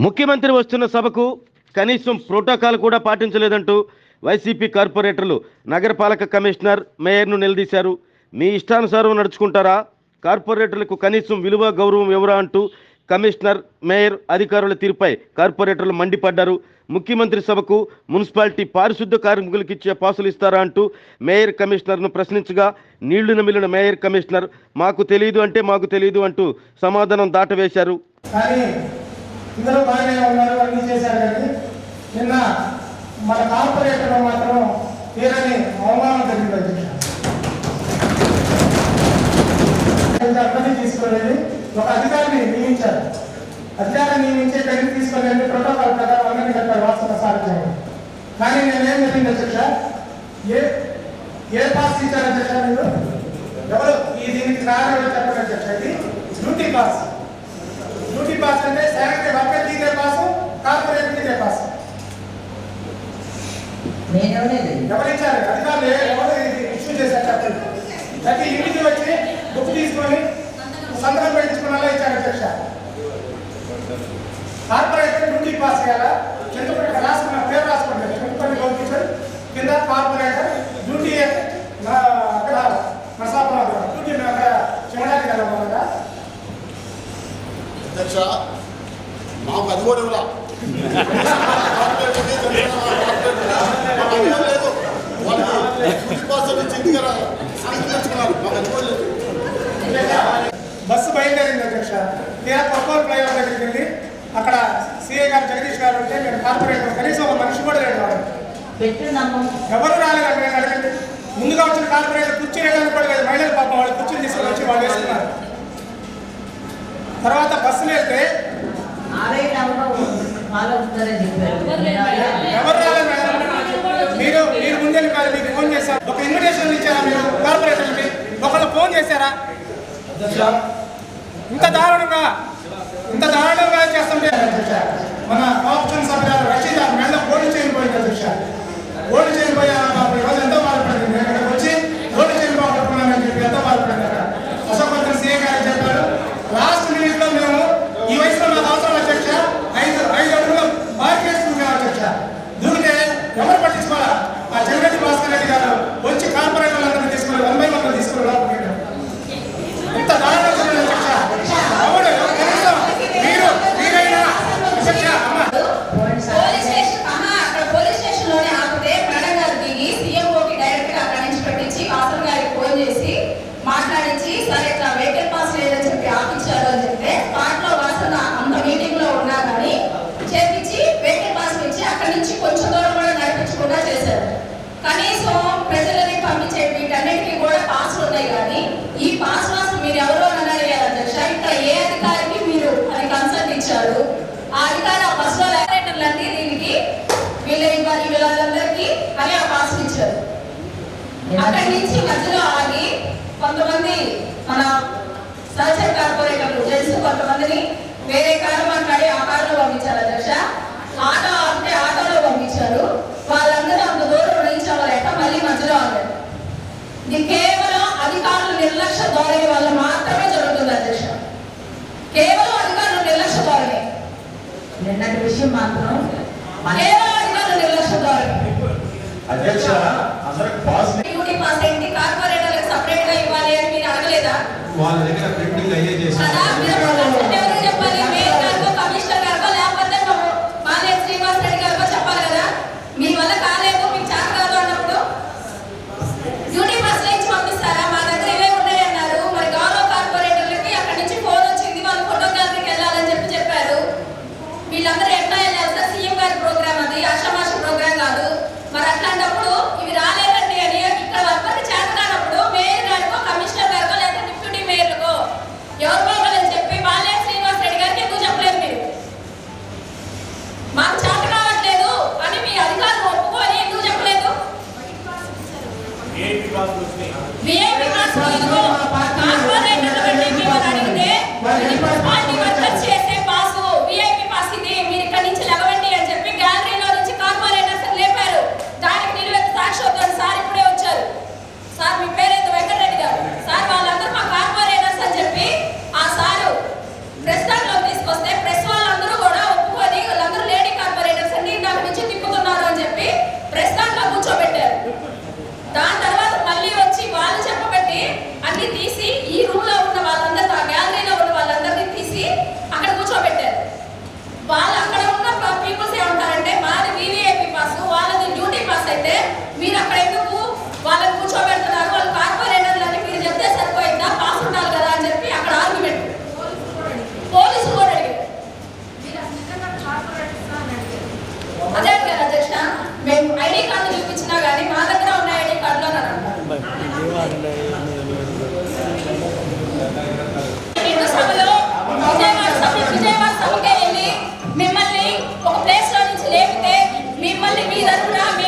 ముఖ్యమంత్రి వస్తున్న సభకు కనీసం ప్రోటోకాల్ కూడా పాటించలేదంటూ వైసీపీ కార్పొరేటర్లు నగరపాలక కమిషనర్ మేయర్ను నిలదీశారు. మీ ఇష్టానుసారం నడుచుకుంటారా? కార్పొరేటర్లకు కనీసం విలువ గౌరవం ఎవరా అంటూ కమిషనర్ మేయర్ అధికారుల తీరుపై కార్పొరేటర్లు మండిపడ్డారు. ముఖ్యమంత్రి సభకు మున్సిపాలిటీ పారిశుద్ధ కార్మికులకు ఇచ్చే పాసులు ఇస్తారా అంటూ మేయర్ కమిషనర్ను ప్రశ్నించగా నీళ్ళు నమిలిన మేయర్ కమిషనర్ మాకు తెలియదు అంటే మాకు తెలియదు అంటూ సమాధానం దాటవేశారు. ఇందులో బాగానే ఉన్నారు అన్ని చేశారు కానీ నిన్న మన కార్పొరేటర్ మాత్రం తీరని అవమానం జరిగింది అధ్యక్ష. అర్థం తీసుకోలేదు ఒక అధికారిని నియమించారు. అధికారిని నియమించే ఇక్కడికి తీసుకోలేదు ప్రోటోకాల్ ప్రకారం అందరినీ చెప్పారు వాస్తవ సారథ్యం కానీ నేనేం జరిగింది అధ్యక్ష? ఏ ఏ పాస్ ఇచ్చారు అధ్యక్ష మీరు? ఎవరు? ఈ దీనికి కారణం చెప్పండి అధ్యక్ష? ఇది డ్యూటీ పాస్ డ్యూటీ పాస్ అంటే శానిటరీ వర్కర్ దిగే పాస్ కార్పొరేటర్ దిగే పాస్ ఎవరు ఇచ్చారు అధికారులు ఎవరు ఇష్యూ చేశారు చెప్పండి ప్రతి ఇంటికి వచ్చి బుక్ తీసుకొని సంతకం పెట్టించుకున్న ఇచ్చారు అధ్యక్ష కార్పొరేటర్ డ్యూటీ పాస్ చేయాలా చింతపల్లి రాసుకున్న పేరు రాసుకోండి చింతపల్లి పంపించారు కింద కార్పొరేటర్ డ్యూటీ నా అక్కడ నరసాపురం డ్యూటీ అక్కడ చేయడానికి కదా మనగా తెలుసా మాకు అది కూడా ఇవ్వరా లేదు వాళ్ళకి ఫిఫ్టీ పర్సెంట్ నుంచి మాకు అది కూడా లేదు బస్సు బయలుదేరింది అధ్యక్ష. తీరా కొత్తూరు ఫ్లైఓవర్ దగ్గరికి వెళ్ళి అక్కడ సీఏ గారు జగదీష్ గారు ఉంటే నేను కార్పొరేటర్ కనీసం ఒక మనిషి కూడా లేడు వాడు. ఎవరు రాలేదు అక్కడ నేను అడగండి. ముందుగా వచ్చిన కార్పొరేటర్ కుర్చీ వేయడానికి కూడా లేదు మహిళలు పాపం వాళ్ళు కుర్చీలు తీసుకొని వచ్చి వాళ్ళు వేసుకున్నారు. తర్వాత బస్సులు వెళ్తే ఎవరు రాలేదు? మీరు మీరు ముందే కాదు మీకు ఫోన్ చేశారు ఒక ఇన్విటేషన్ ఇచ్చారా మీరు? కార్పొరేటర్కి ఒకళ్ళు ఫోన్ చేశారా? ఇంత దారుణంగా ఇంత దారుణంగా చేస్తుంటే మన ఆప్షన్ సభ్యులు రషీద్ మెళ్ళ పోటీ గోల్డ్ అధ్యక్ష గోల్డ్ చైన్ పోయి ఆ పాపం ఈరోజు ఎంతో బాధపడింది నేను ఇక్కడికి వచ్చి గోల్డ్ చైన్ బాగుపడుతున్నానని చెప్పి ఎంతో బాధపడింది అక్కడ అశోక్ సీఏ గారు చెప్పారు లాస్ట్ మినిట్లో మేము ఈ వయసులో నాకు అవసరం అధ్యక్ష ఐదు ఐదు అడుగులు మార్కేసుకున్నాం అధ్యక్ష దూరితే ఎవరు పట్టించుకోవాలా ఆ జగరెడ్డి భాస్కర్ రెడ్డి గారు వచ్చి కార్పొరేటర్లందరినీ తీసుకుని వన్ బై వన్ తీసుకుని లోపలికి వెళ్ళారు. ఇంత దారుణంగా ఉంది అధ్యక్ష అవును కనీసం మీరు మీరైనా అధ్యక్ష అమ్మ పోలీస్ స్టేషన్ ఆహా, అక్కడ పోలీస్ స్టేషన్లోనే ఆపితే మేడం గారు దిగి సీఎంఓకి డైరెక్ట్గా అక్కడి నుంచి పెట్టించి వాసన్ గారికి ఫోన్ చేసి మాట్లాడించి సరే ఇట్లా వెహికల్ పాస్ లేదని చెప్పి ఆపించారు అని చెప్తే స్పాట్లో వాసన అంత మీటింగ్లో ఉన్నా కానీ చేపించి వెహికల్ పాస్ ఇచ్చి అక్కడి నుంచి కొంచెం దూరం కూడా నడిపించకుండా చేశారు కనీసం ప్రజలని పంపించే వీటన్నిటికీ కూడా పాస్లు ఉన్నాయి కానీ ఈ పాస్ వాసు మీరు ఎవరో అని అడిగారు అధ్యక్ష ఇక్కడ ఏ అధికారికి మీరు అని కన్సల్ట్ ఇచ్చారు ఆ అధికారి ఆ బస్సులో ఆపరేటర్లన్నీ దీనికి వీళ్ళ ఇవ్వాలి వీళ్ళందరికీ అని ఆ పాస్ ఇచ్చారు అక్కడి నుంచి మధ్యలో ఆగి కొంతమంది మన సహచర కార్పొరేటర్లు జెంట్స్ కొంతమందిని వేరే కారు మాట్లాడి ఆ కారులో పంపించారు అధ్యక్ష ఆటో అంటే ఆటోలో పంపించారు వాళ్ళందరూ అంత దూరం నిలిచేవారు ఎట్ట మళ్ళీ మధ్యలో ఆగారు ఇది కేవలం అధికారుల నిర్లక్ష్య ధోరణి వల్ల మాత్రమే జరుగుతుంది అధ్యక్ష కేవలం అధికారుల నిర్లక్ష్య ధోరణి నిన్నటి విషయం మాత్రం అధ్యక్ష అందరికి పాస్ పాస్ ఏంటి కార్పొరేటర్లకు సపరేట్గా ఇవ్వాలి అని మీరు అడగలేదా? వాళ్ళ దగ్గర ప్రింటింగ్ అయ్యే కదా? కూర్చోబెట్టారు. వాళ్ళు అక్కడ me pra mim.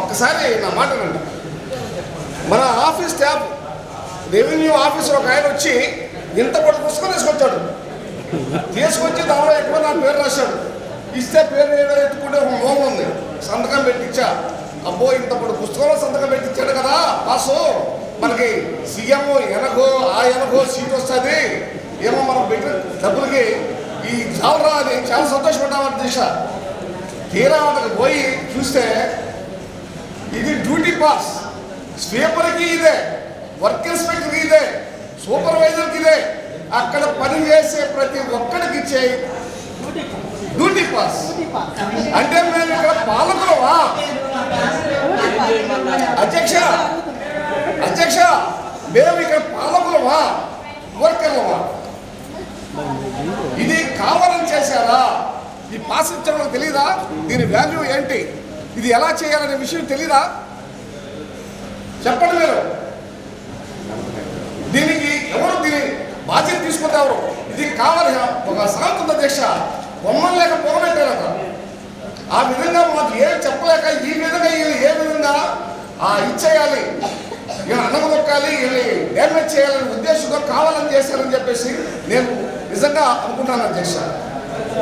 ఒక్కసారి నా మాట రండి మన ఆఫీస్ స్టాఫ్ రెవెన్యూ ఆఫీసర్ ఒక ఆయన వచ్చి ఇంత పొడి పుస్తకం తీసుకొచ్చాడు. తీసుకొచ్చి దానిలో ఎక్కువ నా పేరు రాశాడు. ఇస్తే పేరు ఏదో ఎత్తుకుంటే ఒక మూలం ఉంది. సంతకం పెట్టించా. అబ్బో ఇంత పొడి పుస్తకంలో సంతకం పెట్టించాడు కదా పాసు మనకి సీఎం ఎనకో ఆ ఎనకో సీట్ వస్తుంది. ఏమో మనం పెట్టిన డబ్బులకి ఈ జాలరా అని చాలా సంతోషపడ్డామని దిశ. తీరా వాళ్ళకి పోయి చూస్తే ఇది డ్యూటీ పాస్. స్వీపర్కి ఇదే వర్క్ ఇన్స్పెక్టర్కి ఇదే సూపర్వైజర్కి ఇదే. అక్కడ పని చేసే ప్రతి ఒక్కడికి ఇచ్చే డ్యూటీ పాస్. అంటే మేము ఇక్కడ పాలకులవా అధ్యక్ష అధ్యక్ష మేము ఇక్కడ పాలకులవా వర్కర్లవా ఇది కావాలని చేశారా? ఈ పాస్ ఇచ్చడం తెలియదా దీని వాల్యూ ఏంటి? ఇది ఎలా చేయాలనే విషయం తెలీదా? చెప్పండి మీరు. దీనికి ఎవరు దీని బాధ్యత తీసుకుంటే ఎవరు? ఇది కావాలి ఒక సాంతం దీక్ష బొమ్మలు లేక పొగబెట్టారట ఆ విధంగా మాకు ఏం చెప్పలేక ఈ విధంగా వీళ్ళు ఏ విధంగా ఆ ఇచ్చేయాలి? వీళ్ళు అనగదొక్కాలి వీళ్ళని డ్యామేజ్ చేయాలనే ఉద్దేశంతో కావాలని చేశారని చెప్పేసి నేను నిజంగా అనుకుంటాను అధ్యక్ష.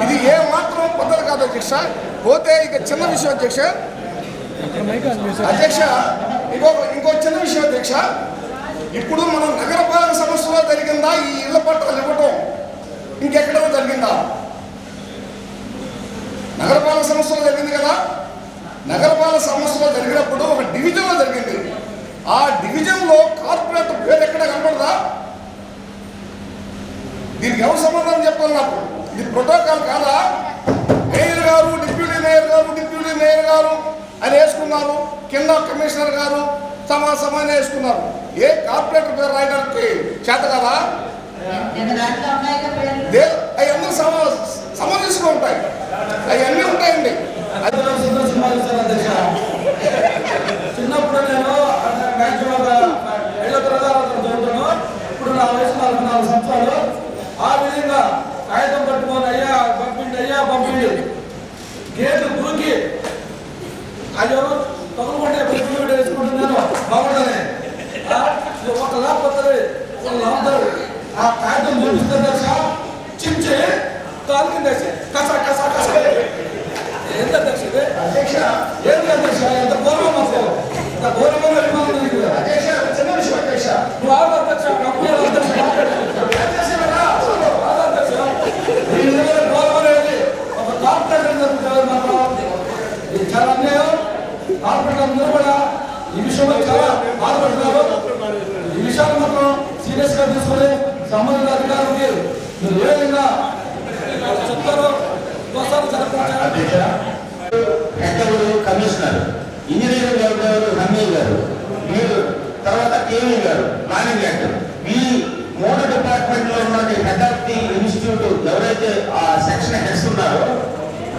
ఇది ఏ మాత్రం పద్ధతి కాదు అధ్యక్ష. పోతే ఇక చిన్న విషయం అధ్యక్ష. అధ్యక్ష ఇంకో ఇంకో చిన్న విషయం అధ్యక్ష. ఇప్పుడు మనం నగరపాలక సంస్థలో జరిగిందా ఈ ఇళ్ళ పట్టాలు ఇవ్వటం ఇంకెక్కడ జరిగిందా? నగరపాలక సంస్థలో జరిగింది కదా. నగరపాలక సంస్థలో జరిగినప్పుడు ఒక డివిజన్లో జరిగింది. ఆ డివిజన్లో కార్పొరేట్ పేరు ఎక్కడ కనపడదా? దీనికి ఎవరు సమాధానం చెప్పాలి నాకు? ఇది ప్రోటోకాల్ కాదా? మేయర్ గారు డిప్యూటీ మేయర్ గారు డిప్యూటీ మేయర్ గారు అని వేసుకున్నారు. కింద కమిషనర్ గారు సమా వేసుకున్నారు. ఏ కార్పొరేటర్ పేరు రాయడానికి చేత కదా? నేను సమా ఉన్నాయి అవన్నీ సమ ఉంటాయి. అవన్నీ ఉంటాయండి అది చిన్నప్పుడు నేను మ్యాక్సిమం ఐదో తరగతి చదువుతాను ఇప్పుడు నా వయసు నలభై నాలుగు సంవత్సరాలు ఆ విధంగా కాగితం పట్టుకొని అయ్యా పంపిండి అయ్యా పంపిండి గేట్లు దూకి అయ్యో తగులుకుంటే పెట్టుకుంటే వేసుకుంటున్నాను బాగుంటుంది ఒక లేకపోతే ఒక లాంతరు ఆ కాగితం చూపిస్తే తెలుసా చించి కాలు కింద వేసి కస కస కస ఎంత అధ్యక్ష ఇది? అధ్యక్ష ఏంటి అధ్యక్ష ఎంత గౌరవం మాకు ఎంత గౌరవమైన అభిమానం నీకు. అధ్యక్ష చిన్న విషయం అధ్యక్ష నువ్వు ఆగు అధ్యక్ష కంపెనీ అధ్యక్ష మాట్లాడు. అధ్యక్ష కదా? ఆగు అధ్యక్ష నీ దగ్గర గౌరవం అనేది ఒక కార్పొరేటర్ జరుగుతుంది మాత్రం ఇది చాలా అన్యాయం కార్పొరేటర్ అందరూ కూడా ఈ విషయంలో చాలా బాధపడుతున్నారు ఈ విషయాన్ని మాత్రం సీరియస్గా తీసుకొని సంబంధిత అధికారులకి మీరు ఏ విధంగా చెప్తారో కమిషనర్ ఇంజనీరింగ్ ఎవరు రమ్య గారు మీరు తర్వాత కేవీ గారు ప్లానింగ్ యాక్టర్ ఈ మూడు డిపార్ట్మెంట్లో ఉన్న హెడ్ ఆఫ్ ది ఇన్స్టిట్యూట్ ఎవరైతే ఆ సెక్షన్ హెడ్స్ ఉన్నారో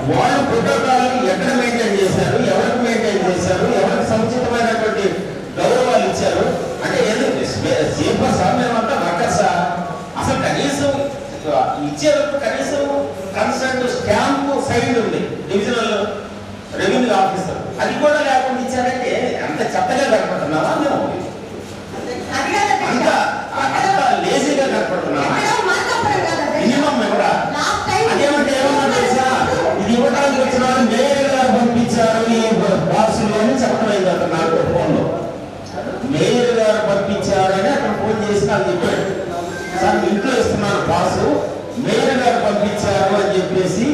వాళ్ళు ప్రోటోకాల్ ఎక్కడ మెయింటైన్ చేశారు ఎవరికి మెయింటైన్ చేశారు ఎవరికి సముచితమైనటువంటి గౌరవాలు ఇచ్చారు అంటే ఏదో సేఫా సార్ మేమంతా వర్కర్సా అసలు కనీసం ఇచ్చేటప్పుడు కనీసం కన్సర్న్ స్టాంప్ సైన్ ఉంది డివిజనల్ రెవెన్యూ ఆఫీసర్ అది కూడా లేకుండా ఇచ్చారంటే అంత చెత్తగా కనపడుతున్నావా మేము అది కాదు అంత అంత లేజీగా కనపడుతున్నావా మినిమం కూడా అదేమంటే ఏమన్నా తెలుసా ఇది ఇవ్వడానికి వచ్చిన వాళ్ళు మేయర్ గారు పంపించారు ఈ బాక్సుల్లో అని చెప్పడం అయింది అతను నాకు ఫోన్లో మేయర్ గారు పంపించారని అక్కడ ఫోన్ చేసి నాకు చెప్పాడు సార్ ఇంట్లో ఇస్తున్నారు బాసు మేయర్ గారు పంపించారు అని చెప్పేసి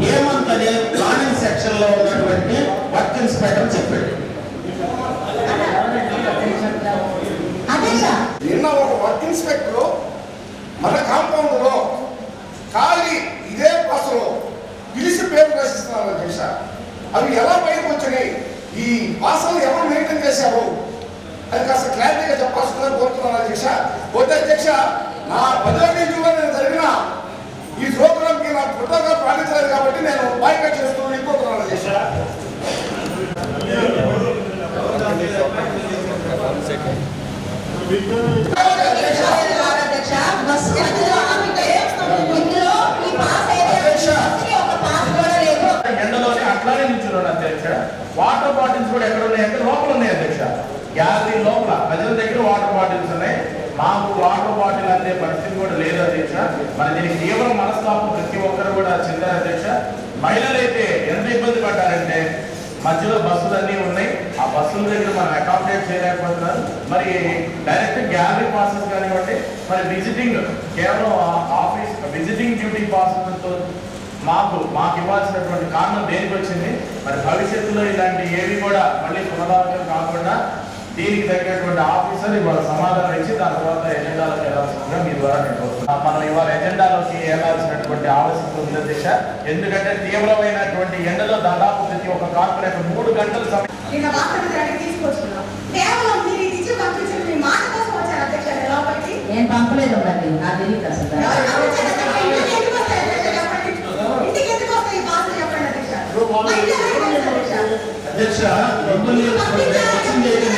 హేమంత్ అనే ప్లానింగ్ సెక్షన్లో ఉన్నటువంటి వర్క్ ఇన్స్పెక్టర్ చెప్పాడు. నిన్న ఒక వర్క్ ఇన్స్పెక్టర్ మన కాంపౌండ్లో ఖాళీ ఇదే పాసలో పిలిచి పేరు రాసిస్తున్నారు అధ్యక్ష అవి ఎలా బయటకు వచ్చినాయి ఈ పాసలు ఎవరు మెయింటైన్ చేశారు? అది కాస్త క్లారిటీగా చెప్పాల్సిందని కోరుతున్నాను అధ్యక్ష పోతే అధ్యక్ష నా పదవి నియోజకవర్గంలో నేను జరిగిన ఈ ప్రోగ్రాంకి నాకు కృతజ్ఞత పాటించలేదు కాబట్టి నేను బాయ్కట్ చేస్తున్నాను. ఇంకోతున్నాను అధ్యక్ష ఎండలోనే అట్లానే నిల్చున్నాడు అధ్యక్ష. వాటర్ బాటిల్స్ కూడా ఎక్కడ ఉన్నాయి? అంటే లోపల ఉన్నాయి అధ్యక్ష. గ్యాలరీ లోపల ప్రజల దగ్గర వాటర్ బాటిల్స్ ఉన్నాయి. మాకు వాటర్ బాటిల్ అనే పరిస్థితి కూడా లేదు అధ్యక్ష. మరి దీనికి తీవ్ర మనస్తాపం ప్రతి ఒక్కరు కూడా చెందారు అధ్యక్ష. అయితే ఎంత ఇబ్బంది పడ్డారంటే మధ్యలో బస్సులు అన్నీ ఉన్నాయి. ఆ బస్సుల దగ్గర మనం అకామిడేట్ చేయలేకపోతున్నారు. మరి డైరెక్ట్ గ్యాలరీ పాసెస్ కానివ్వండి మరి విజిటింగ్ కేవలం ఆఫీస్ విజిటింగ్ డ్యూటీ పాసెస్తో మాకు మాకు ఇవ్వాల్సినటువంటి కారణం దేనికి వచ్చింది మరి భవిష్యత్తులో ఇలాంటి ఏవి కూడా మళ్ళీ పునరావృతం కాకుండా దీనికి తగినటువంటి ఆఫీసర్ ఇవాళ సమాధానం ఇచ్చి దాని తర్వాత ఎజెండాలో చేరాల్సిందిగా మీ ద్వారా నేను మనం ఇవాళ ఎజెండాలోకి వెళ్ళాల్సినటువంటి ఆవశ్యకత ఉంది దిశ ఎందుకంటే తీవ్రమైనటువంటి ఎండలో దాదాపు ప్రతి ఒక్క కార్పొరేట్ మూడు గంటల సమయం అధ్యక్ష పంపలేదు నాకు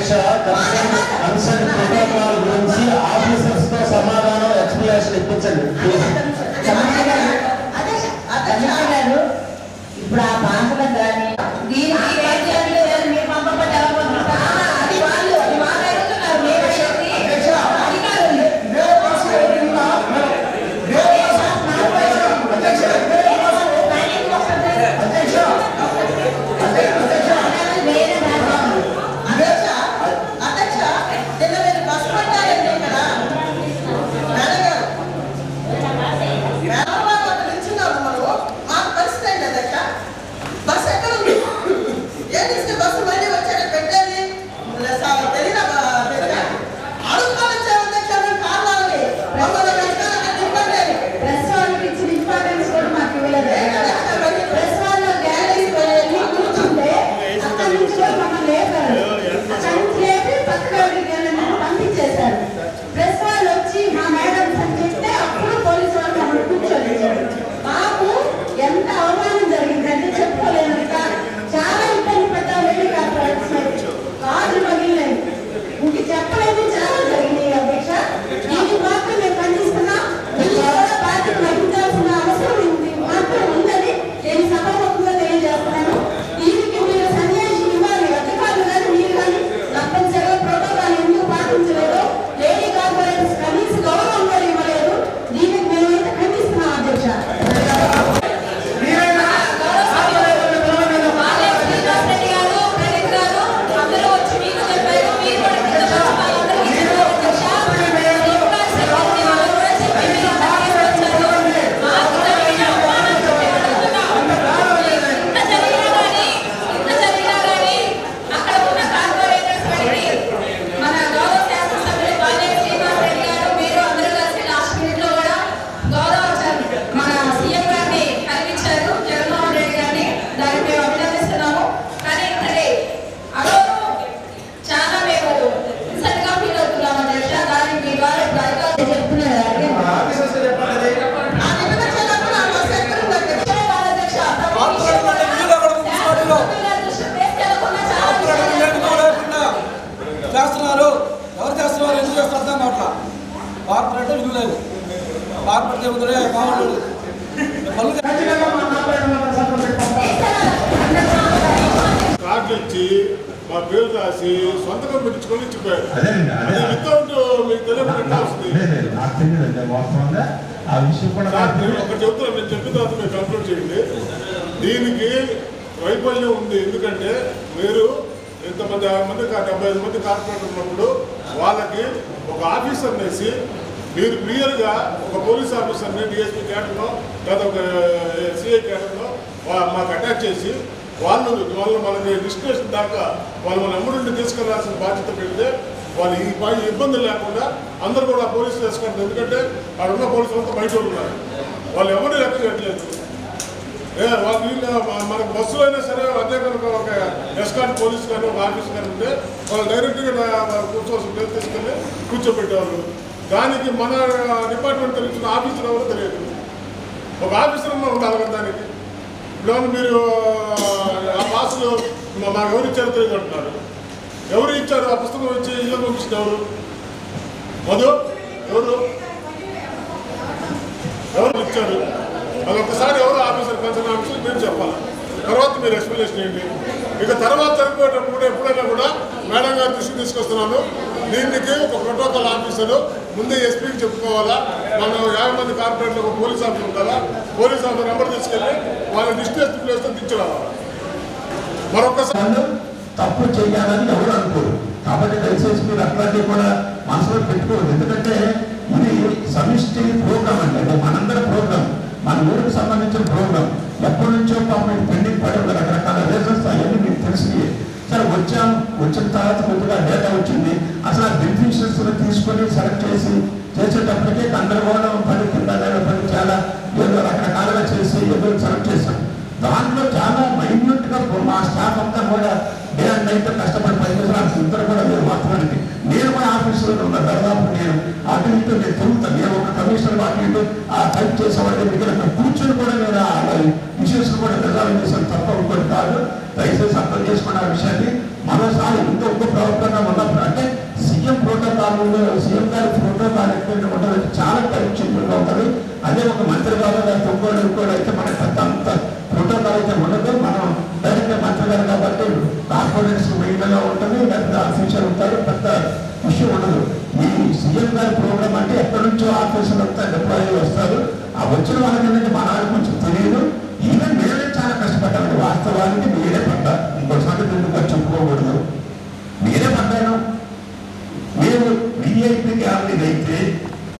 పరీక్ష కన్సర్న్ ప్రోటోకాల్ గురించి ఆఫీసర్స్తో సమాధానం ఎక్స్ప్లెనేషన్ ఇప్పించండి. ఇప్పుడు ఆ పాన్ మా పేరు రాసి సొంతకం పెట్టించుకొని ఇచ్చిపోయారు. వితౌట్ మీకు తెలియకుండా ఒకటి చెప్తున్నా నేను చెప్పిన తర్వాత మీరు కంప్లీట్ చేయండి. దీనికి వైఫల్యం ఉంది ఎందుకంటే మీరు ఇంతమంది మంది డెబ్బై ఐదు మంది కార్పొరేటర్ ఉన్నప్పుడు వాళ్ళకి ఒక ఆఫీసర్ వేసి మీరు క్లియర్గా ఒక పోలీస్ ఆఫీసర్ని డిఎస్పీ క్యాడర్లో లేదా ఒక సిఐ క్యాడర్లో మాకు అటాచ్ చేసి వాళ్ళు వాళ్ళు మనకి డిస్కషన్ దాకా వాళ్ళు వాళ్ళ అమ్ముడుండి తీసుకెళ్ళాల్సిన బాధ్యత పెడితే వాళ్ళు ఈ ఇబ్బందులు లేకుండా అందరూ కూడా పోలీసులు వేసుకుంటారు ఎందుకంటే అక్కడ ఉన్న పోలీసులు అంతా బయట ఉన్నారు వాళ్ళు ఎవరు లెక్క చేయట్లేదు మనకు బస్సులో అయినా సరే అదే కనుక ఒక ఎస్కాట్ పోలీస్ కానీ ఒక ఆఫీస్ కానీ ఉంటే వాళ్ళు డైరెక్ట్గా కూర్చోవాల్సిన ప్లేస్ తీసుకెళ్ళి కూర్చోబెట్టేవాళ్ళు దానికి మన డిపార్ట్మెంట్ తెలిసిన ఆఫీసర్ ఎవరు తెలియదు ఒక ఆఫీసర్ ఉండాలి కదా దానికి ఇప్పుడు మీరు ఆ బాసులు మాకు ఎవరు ఇచ్చారు తెలియదు అంటున్నారు. ఎవరు ఇచ్చారు? ఆ పుస్తకం వచ్చి ఇల్లు పంపించిన ఎవరు? మధు? ఎవరు? ఎవరు ఇచ్చారు? అది ఒకసారి ఎవరు ఆఫీసర్ కన్సర్న్ ఆఫీసర్ మేము చెప్పాలి? తర్వాత మీరు ఎక్స్ప్లెనేషన్ ఏంటి? ఇక తర్వాత చనిపోయేటప్పుడు కూడా ఎప్పుడైనా కూడా మేడం గారి దృష్టికి తీసుకొస్తున్నాను. దీనికి ఒక ప్రోటోకాల్ ఆఫీసర్ ముందే ఎస్పీకి చెప్పుకోవాలా? మన యాభై మంది కార్పొరేట్లో ఒక పోలీస్ ఆఫీసర్ ఉండాలా పోలీస్ ఆఫీసర్ నెంబర్ తీసుకెళ్ళి వాళ్ళ డిస్టెన్స్ ప్లేస్తో దించురావాలి మరొకసారి తప్పు చేయాలని ఎవరు అనుకోరు. కాబట్టి దయచేసి మీరు అట్లాంటివి కూడా మనసులో పెట్టుకోరు ఎందుకంటే ఇది సమిష్టి ప్రోగ్రామ్ అండి. అది మనందరి ప్రోగ్రామ్. మన ఊరికి సంబంధించిన ప్రోగ్రామ్. ఎప్పటి నుంచో పాపం పెండింగ్ పడి రకరకాల రీజన్స్ అవన్నీ మీకు తెలిసి సరే వచ్చాం. వచ్చిన తర్వాత కొద్దిగా డేటా వచ్చింది. అసలు ఆ బెనిఫిషియర్స్ తీసుకొని సెలెక్ట్ చేసి చేసేటప్పటికే గందరగోళం పని కింద పని చాలా ఏదో రకరకాలుగా చేసి ఏదో సెలెక్ట్ చేశాం. దాంట్లో చాలా స్టాఫ్ కూడా డే అండ్ నైట్ కష్టపడి పనిచేసిన ఇద్దరు కూడా మీరు మాట్లాడండి. నేను కూడా ఆఫీసులో ఉన్న. దాదాపు నేను అటు ఇటు నేను తిరుగుతాను నేను ఒక కమిషనర్ అటు ఇటు ఆ టైప్ చేసేవాడి దగ్గర కూర్చొని కూడా నేను ఆ ఇష్యూస్ కూడా రిజాల్వ్ చేశాను. తప్ప ఇంకోటి కాదు. దయచేసి అర్థం చేసుకున్న విషయాన్ని. మరోసారి ఇంకో ఇంకో ప్రవర్తన ఉన్నప్పుడు అంటే సీఎం ప్రోటోకాల్ సీఎం గారి ప్రోటోకాల్ ఎక్కువ ఉంటుంది చాలా పరీక్షగా ఉంటుంది. అదే ఒక మంత్రి గారు లేకపోతే ఇంకోటి ఇంకోటి అయితే మనకి పెద్ద అంత ప్రోటోకాల్ అయితే ఉండదు. మనం ఉంటారు కాబట్టి కార్పొరేట్స్ మెయిన్గా ఉంటుంది పెద్ద ఆఫీసర్ ఉంటారు పెద్ద విషయం ఉండదు. ఈ సీఎం గారి ప్రోగ్రామ్ అంటే ఎక్కడి నుంచో ఆఫీసర్లు అంతా డిప్లాయీలు వస్తారు ఆ వచ్చిన వాళ్ళకి మన వాళ్ళకి కొంచెం తెలియదు. ఈవెన్ మీరే చాలా కష్టపడ్డారు. వాస్తవానికి మీరే పడ్డ ఇంకోసారి ముందుకు చెప్పుకోకూడదు. మీరే పడ్డాను మేము విఐపి క్యాబినెట్ అయితే